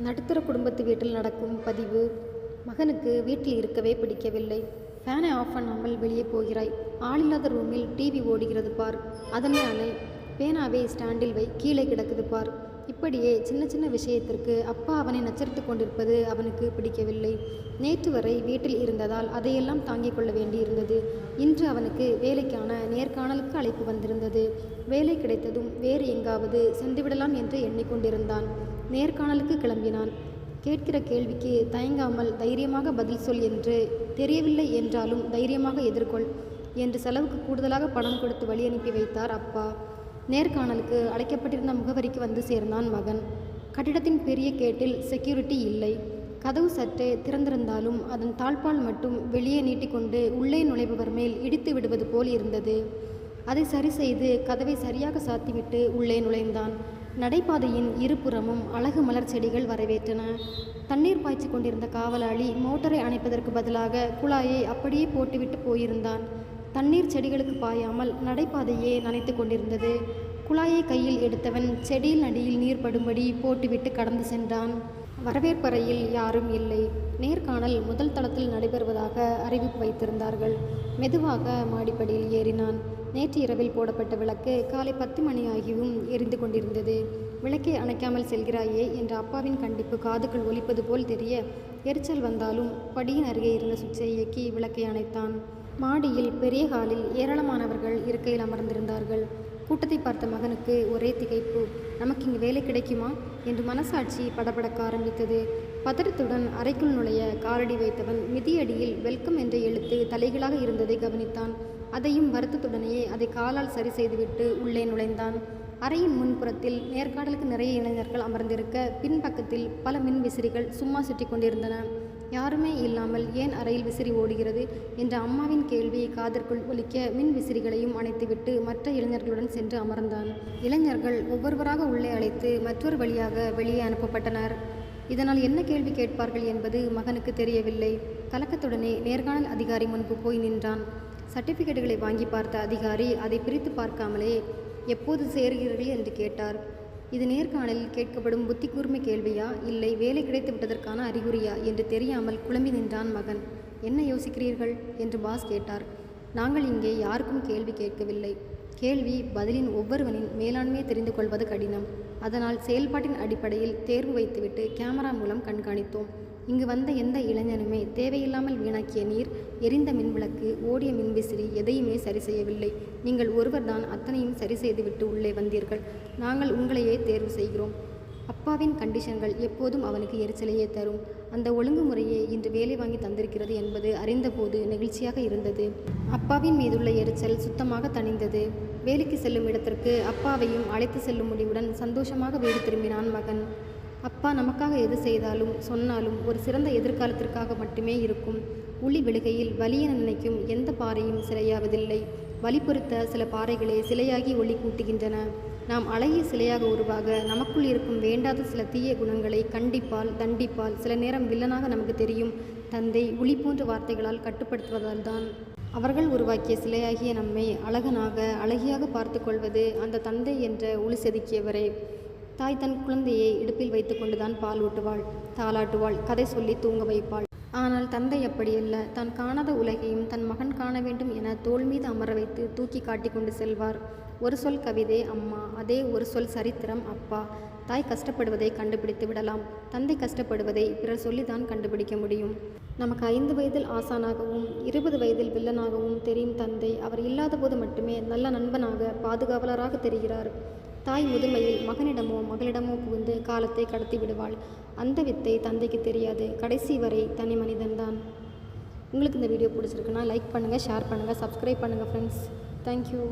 நடுத்தர குடும்பத்து வீட்டில் நடக்கும் பதிவு மகனுக்கு வீட்டில் இருக்கவே பிடிக்கவில்லை. ஃபேனை ஆஃப் பண்ணாமல் வெளியே போகிறாய். ஆளில்லாத ரூமில் டிவி ஓடுகிறது பார். அதனை அணை பேனாவை ஸ்டாண்டில் வை கீழே கிடக்குது பார். இப்படியே சின்ன சின்ன விஷயத்திற்கு அப்பா அவனை நச்சரித்து கொண்டிருப்பது அவனுக்கு பிடிக்கவில்லை. நேற்று வரை வீட்டில் இருந்ததால் அதையெல்லாம் தாங்கிக் கொள்ள வேண்டியிருந்தது. இன்று அவனுக்கு வேலைக்கான நேர்காணலுக்கு அழைப்பு வந்திருந்தது. வேலை கிடைத்ததும் வேறு எங்காவது சென்றுவிடலாம் என்று எண்ணிக்கொண்டிருந்தான். நேர்காணலுக்கு கிளம்பினான். கேட்கிற கேள்விக்கு தயங்காமல் தைரியமாக பதில் சொல் என்று தெரியவில்லை என்றாலும் தைரியமாக எதிர்கொள் என்று செலவுக்கு கூடுதலாக பணம் கொடுத்து வழி அனுப்பி வைத்தார் அப்பா. நேர்காணலுக்கு அழைக்கப்பட்டிருந்த முகவரிக்கு வந்து சேர்ந்தான் மகன். கட்டிடத்தின் பெரிய கேட்டில் செக்யூரிட்டி இல்லை. கதவு சற்றே திறந்திருந்தாலும் அதன் தாழ்பால் மட்டும் வெளியே நீட்டிக்கொண்டு உள்ளே நுழைபவர் மேல் இடித்து விடுவது போல் இருந்தது. அதை சரி செய்து கதவை சரியாக சாத்திவிட்டு உள்ளே நுழைந்தான். நடைபாதையின் இருபுறமும் அழகு மலர் செடிகள் வரவேற்றன. தண்ணீர் பாய்ச்சி கொண்டிருந்த காவலாளி மோட்டரை அணைப்பதற்கு பதிலாக குழாயை அப்படியே போட்டுவிட்டு போயிருந்தான். தண்ணீர் செடிகளுக்கு பாயாமல் நடைபாதையே நனைத்து கொண்டிருந்தது. குழாயை கையில் எடுத்தவன் செடியில் நடியில் நீர் படும்படி போட்டுவிட்டு கடந்து சென்றான். வரவேற்பறையில் யாரும் இல்லை. நேர்காணல் முதல் தளத்தில் நடைபெறுவதாக அறிவிப்பு வைத்திருந்தார்கள். மெதுவாக மாடிப்படியில் ஏறினான். நேற்று இரவில் போடப்பட்ட விளக்கு காலை பத்து மணி ஆகியும் எரிந்து கொண்டிருந்தது. விளக்கை அணைக்காமல் செல்கிறாயே என்ற அப்பாவின் கண்டிப்பு காதுக்குள் ஒலிப்பது போல் தெரிய எரிச்சல் வந்தாலும் படியின் அருகே இருந்த சுவிட்சை இயக்கி விளக்கை அணைத்தான். மாடியில் பெரிய ஹாலில் ஏராளமானவர்கள் இருக்கையில் அமர்ந்திருந்தார்கள். கூட்டத்தை பார்த்த மகனுக்கு ஒரே திகைப்பு நமக்கு இங்கு வேலை கிடைக்குமா? என்று மனசாட்சி படபடக்க ஆரம்பித்தது. பதற்றத்துடன் அறைக்குள் நுழைய காலடி வைத்தவன் மிதியடியில் வெல்கம் என்ற எழுத்து தலைகளாக இருந்ததை கவனித்தான். அதையும் வருத்தத்துடனேயே அதை காலால் சரி செய்துவிட்டு உள்ளே நுழைந்தான். அறையின் முன்புறத்தில் நேர்காடலுக்கு நிறைய இளைஞர்கள் அமர்ந்திருக்க பின்பக்கத்தில் பல மின் விசிறிகள் சும்மா சுற்றி கொண்டிருந்தன. யாருமே இல்லாமல் ஏன் அறையில் விசிறி ஓடுகிறது என்ற அம்மாவின் கேள்வி காதற்குள் ஒலிக்க மின் விசிறிகளையும் அணைத்துவிட்டு மற்ற இளைஞர்களுடன் சென்று அமர்ந்தான். இளைஞர்கள் ஒவ்வொருவராக உள்ளே அழைத்து மற்றொரு வழியாக வெளியே அனுப்பப்பட்டனர். இதனால் என்ன கேள்வி கேட்பார்கள் என்பது மகனுக்கு தெரியவில்லை. கலக்கத்துடனே நேர்காணல் அதிகாரி முன்பு போய் நின்றான். சர்டிஃபிகேட்டுகளை வாங்கி பார்த்த அதிகாரி அதை பிரித்து பார்க்காமலே எப்போது சேர்கிறீர்கள் என்று கேட்டார். இது நேர்காணலில் கேட்கப்படும் புத்தி கூர்மை கேள்வியா? இல்லை வேலை கிடைத்து விட்டதற்கான அறிகுறியா? என்று தெரியாமல் குழம்பி நின்றான் மகன். என்ன யோசிக்கிறீர்கள்? என்று பாஸ் கேட்டார். நாங்கள் இங்கே யாருக்கும் கேள்வி கேட்கவில்லை. கேள்வி பதிலின் ஒவ்வொருவனின் மேலாண்மையை தெரிந்து கொள்வது கடினம். அதனால் செயல்பாட்டின் அடிப்படையில் தேர்வு வைத்துவிட்டு கேமரா மூலம் கண்காணித்தோம். இங்கு வந்த எந்த இளைஞனுமே தேவையில்லாமல் வீணாக்கிய நீர் எரிந்த மின்விளக்கு ஓடிய மின்விசிறி எதையுமே சரி செய்யவில்லை. நீங்கள் ஒருவர்தான் அத்தனையும் சரி செய்துவிட்டு உள்ளே வந்தீர்கள். நாங்கள் உங்களையே தேர்வு செய்கிறோம். அப்பாவின் கண்டிஷன்கள் எப்போதும் அவனுக்கு எரிச்சலையே தரும். அந்த ஒழுங்குமுறையே இன்று வேலை வாங்கி தந்திருக்கிறது என்பது அறிந்தபோது நெகிழ்ச்சியாக இருந்தது. அப்பாவின் மீதுள்ள எரிச்சல் சுத்தமாக தணிந்தது. வேலைக்கு செல்லும் இடத்திற்கு அப்பாவையும் அழைத்து செல்லும் முடிவுடன் சந்தோஷமாக வீடு திரும்பினான் மகன். அப்பா நமக்காக எது செய்தாலும் சொன்னாலும் ஒரு சிறந்த எதிர்காலத்திற்காக மட்டுமே இருக்கும். உளி விழுகையில் வலியென நினைக்கும் எந்த பாறையும் சிலையாவதில்லை வலி பொறுத்த சில பாறைகளே சிலையாகி ஒளி கூட்டுகின்றன. நாம் அழகிய சிலையாக உருவாக நமக்குள் இருக்கும் வேண்டாத சில தீய குணங்களை கண்டிப்பால் தண்டிப்பால் சில நேரம் வில்லனாக நமக்கு தெரியும். தந்தை உளி போன்ற வார்த்தைகளால் கட்டுப்படுத்துவதால் தான் அவர்கள் உருவாக்கிய சிலையாகிய நம்மை அழகனாக அழகியாக பார்த்து கொள்வது அந்த தந்தை என்ற ஒளி செதுக்கியவரே. தாய் தன் குழந்தையை இடுப்பில் வைத்துக்கொண்டுதான் பால் ஊட்டுவாள். தாளாட்டுவாள். கதை சொல்லி தூங்க வைப்பாள். ஆனால் தந்தை அப்படியல்ல. தான் காணாத உலகையும் தன் மகன் காண வேண்டும் என தோள் மீது அமர வைத்து தூக்கி காட்டி கொண்டு செல்வார். ஒரு சொல் கவிதை அம்மா. அதே ஒரு சொல் சரித்திரம் அப்பா. தாய் கஷ்டப்படுவதை கண்டுபிடித்து விடலாம். தந்தை கஷ்டப்படுவதை பிறர் சொல்லிதான் கண்டுபிடிக்க முடியும். நமக்கு ஐந்து வயதில் ஆசானாகவும் இருபது வயதில் வில்லனாகவும் தெரியும் தந்தை. அவர் இல்லாத போது மட்டுமே நல்ல நண்பனாக பாதுகாவலராக தெரிகிறார். தாய் முதுமையில் மகனிடமோ மகளிடமோ புகுந்து காலத்தை கடத்தி விடுவாள். அந்த வித்தை தந்தைக்கு தெரியாது. கடைசி வரை தனி மனிதன்தான் உங்களுக்கு இந்த வீடியோ பிடிச்சிருக்குன்னா லைக் பண்ணுங்கள் ஷேர் பண்ணுங்கள் சப்ஸ்கிரைப் பண்ணுங்கள் ஃப்ரெண்ட்ஸ் தேங்க்யூ